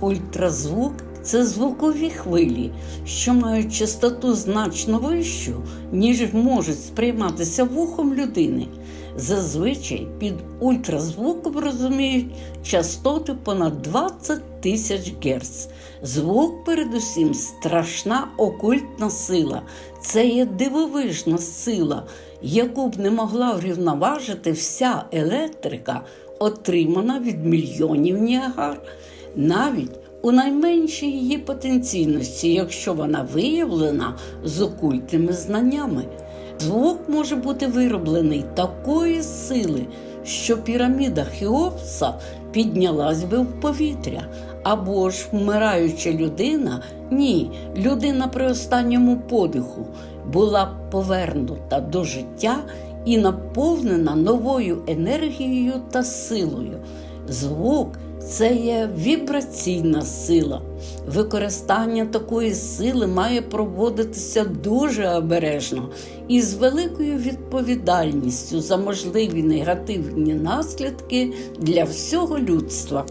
Ультразвук це звукові хвилі, що мають частоту значно вищу, ніж можуть сприйматися вухом людини. Зазвичай під ультразвуком розуміють частоти понад 20 тисяч Гц. Звук, передусім, страшна окультна сила. Це є дивовижна сила, яку б не могла врівноважити вся електрика, отримана від мільйонів Ніагар. Навіть у найменшій її потенційності, якщо вона виявлена з окультними знаннями. Звук може бути вироблений такої сили, що піраміда Хеопса піднялась би в повітря. Або ж вмираюча людина, ні, людина при останньому подиху була повернута до життя і наповнена новою енергією та силою. Звук це є вібраційна сила. Використання такої сили має проводитися дуже обережно і з великою відповідальністю за можливі негативні наслідки для всього людства.